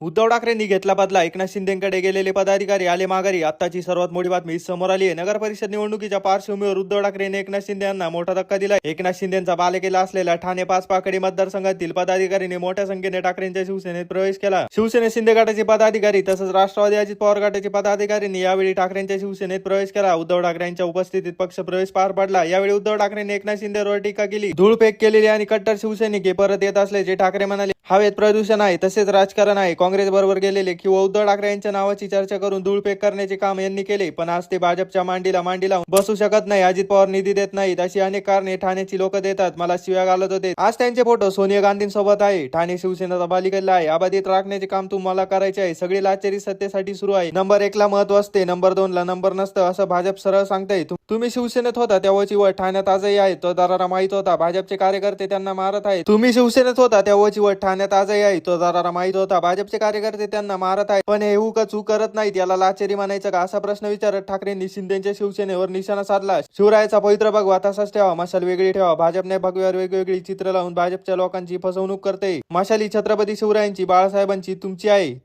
उद्धव ठाकरेंनी घेतला बदला. एकनाथ शिंदेकडे गेलेले पदाधिकारी आले माघारी. आताची सर्वात मोठी बातमी समोर आली आहे. नगर परिषद निवडणुकीच्या पार्श्वभूमीवर उद्धव ठाकरेंनी एकनाथ शिंदे यांना मोठा धक्का दिला एकनाथ शिंदेचा बालेकिल्ला असलेला ठाणे पाच पाकडी मतदारसंघातील पदाधिकाऱ्यांनी मोठ्या संख्येने ठाकरेंच्या शिवसेनेत प्रवेश केला. शिवसेने शिंदे गटाचे पदाधिकारी तसंच राष्ट्रवादी अजित पवार गटाचे पदाधिकाऱ्यांनी यावेळी ठाकरेंच्या शिवसेनेत प्रवेश केला. उद्धव ठाकरेंच्या उपस्थितीत पक्ष प्रवेश पार पडला. यावेळी उद्धव ठाकरेंनी एकनाथ शिंदेवर टीका केली. धूळफेक केलेली आणि कट्टर शिवसैनिक परत येत असल्याचे ठाकरे म्हणाले हवेत प्रदूषण आहे तसेच राजकारण आहे. काँग्रेस बरोबर गेलेले किंवा उद्धव ठाकरे यांच्या नावाची चर्चा करून धूळपेक करण्याचे काम यांनी केले पण आज ते भाजपच्या मांडीला मांडी लावून बसू शकत नाही. अजित पवार निधी देत नाहीत अशी अनेक कारणे ठाण्याची लोक देतात. मला शिव्या घालत होते. आज त्यांचे फोटो सोनिया गांधींसोबत आहे. ठाणे शिवसेनेचा बालिकेला आहे. अबाधित राखण्याचे काम तुम्हाला करायचे आहे. सगळी लाचेरी सत्तेसाठी सुरू आहे. नंबर एक ला महत्त्व असते. नंबर दोन ला नंबर नसतं असं भाजप सरळ सांगताय. तुम्ही शिवसेनेत होता तेव्हा चिवट ठाण्यात आजही आहे तो दाराला माहीत होता भाजपचे कार्यकर्ते त्यांना मारत आहेत. तुम्ही शिवसेनेत होता तेव्हा चिवट ठाण्यात आजही आहे तो दाराला माहीत होता भाजपचे कार्यकर्ते त्यांना मारत आहे पण हे का चूक करत नाहीत याला लाचेरी म्हणायचं का? असा प्रश्न विचारत ठाकरेंनी शिंदेच्या शिवसेनेवर निशाणा साधला. शिवरायाचा पवित्र भगवा तसाच ठेवा मशाल वेगळी ठेवा. भाजपने भगव्यावर वेगवेगळी चित्र लावून भाजपच्या लोकांची फसवणूक करते. मशाली छत्रपती शिवरायांची बाळासाहेबांची तुमची आहे.